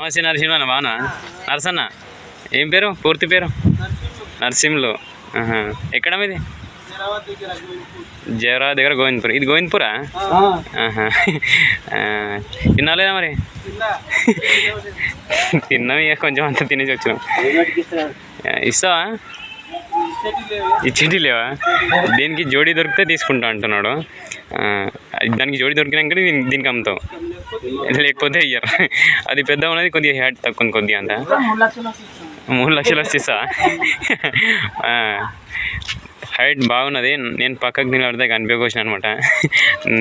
నమస్తే నరసింహన్న బానా నరసన్న? ఏం పేరు? పూర్తి పేరు? నరసింహులు. ఎక్కడ మీది? జవరాబాద్ దగ్గర గోవింద్పూర్. ఇది గోవింద్పూరా? తినాలేదా మరి? తిన్నాం ఇక కొంచెం అంత తినేసి వచ్చినాం. ఆ, ఇస్తావా ఇచ్చేటి లేవా? దీనికి జోడీ దొరికితే తీసుకుంటా అంటున్నాడు. దానికి జోడీ దొరికినాక దీనికి దీనికి అమ్ముతావు లేకపోతే ఇయ్యరు. అది పెద్ద ఉన్నది కొద్దిగా హ్యాట్ తక్కువ కొద్దిగా అంత. మూడు లక్షలు వస్తా హైట్ బాగున్నది. నేను పక్కకు నిలబడితే కనిపించకొచ్చిన అనమాట.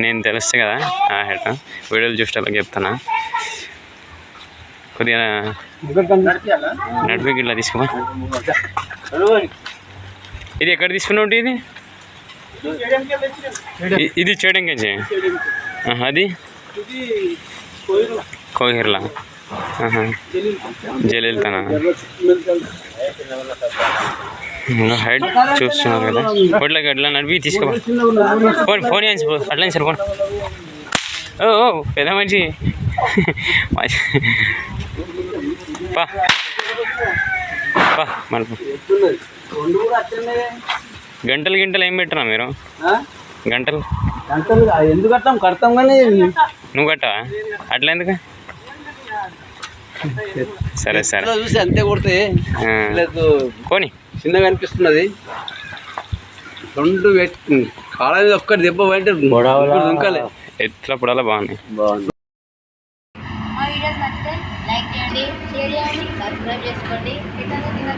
నేను తెలుస్తుంది కదా. ఆ హైట్ వీడియోలు చూసేటోళ్ళకి చెప్తాను కొద్దిగా నడిపి ఇట్లా తీసుకో ఇది ఎక్కడ తీసుకున్నావు ఇది? ఇది చేయడం కంచి అది? కోహిర్లా ఇంకా హైట్ చూస్తున్నారు కదా. కొట్లకి అట్లా నడిపి తీసుకో ఫోన్ ఫోన్ చేయండి సార్ అట్లా సార్ ఫోన్ ఓ పెద్ద మనిషి. మంచి. గంటలు గింటలు ఏం పెట్టరా మీరు గంటలు గంటలు ఎందుకు కట్టాం కడతాం కానీ నువ్వు కట్టవా? అట్లా ఎందుకు? సరే సరే. చూసి అంతే కొడితే పోనీ. చిన్నగా అనిపిస్తున్నది. రెండు కాళ్ళ మీద ఒక్కటి దెబ్బ పడితే ఎట్లా పొడాలో బాగున్నాయి బాగుంది. మా లైక్ చేయండి షేర్ చేయండి సబ్స్క్రైబ్ చేసుకోండి. ఇతను కింద